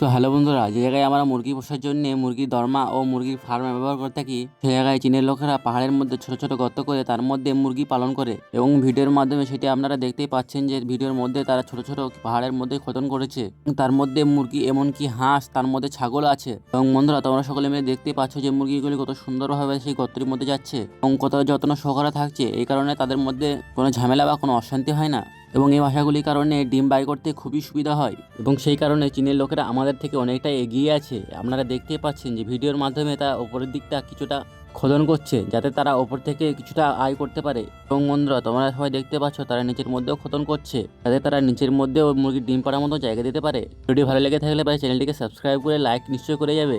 তো হ্যালো বন্ধুরা, যে জায়গায় আমরা মুরগি পোষার জন্য মুরগির দরমা ও মুরগির ফার্ম ব্যবহার করে থাকি সেই জায়গায় চীনের লোকেরা পাহাড়ের মধ্যে ছোট ছোট গর্ত করে তার মধ্যে মুরগি পালন করে এবং ভিডিওর মাধ্যমে সেটি আপনারা দেখতেই পাচ্ছেন যে ভিডিওর মধ্যে তারা ছোট ছোট পাহাড়ের মধ্যে খোদন করেছে তার মধ্যে মুরগি এমনকি হাঁস তার মধ্যে ছাগল আছে। এবং বন্ধুরা, তোমরা সকলে মিলে দেখতেই পাচ্ছ যে মুরগিগুলি কত সুন্দরভাবে সেই গর্তের মধ্যে যাচ্ছে এবং কত যত্ন সহকারে থাকছে। এই কারণে তাদের মধ্যে কোনো ঝামেলা বা কোনো অশান্তি হয় না। এবং এই ভাষাগুলির কারণে ডিম বাই করতে খুবই সুবিধা হয় এবং সেই কারণে চীনের লোকেরা আমাদের থেকে অনেকটা এগিয়ে আছে। আপনারা দেখতেই পাচ্ছেন যে ভিডিওর মাধ্যমে তারা ওপরের দিকটা কিছুটা খোদন করছে যাতে তারা ওপর থেকে কিছুটা আয় করতে পারে। এবং বন্ধুরা, তোমরা সবাই দেখতে পাচ্ছ তারা নিচের মধ্যেও খোদন করছে যাতে তারা নিচের মধ্যেও মুরগির ডিম পাড়ার মতো জায়গা দিতে পারে। ভিডিও ভালো লেগে থাকলে ভাই চ্যানেলটিকে সাবস্ক্রাইব করে লাইক নিশ্চয় করে যাবে।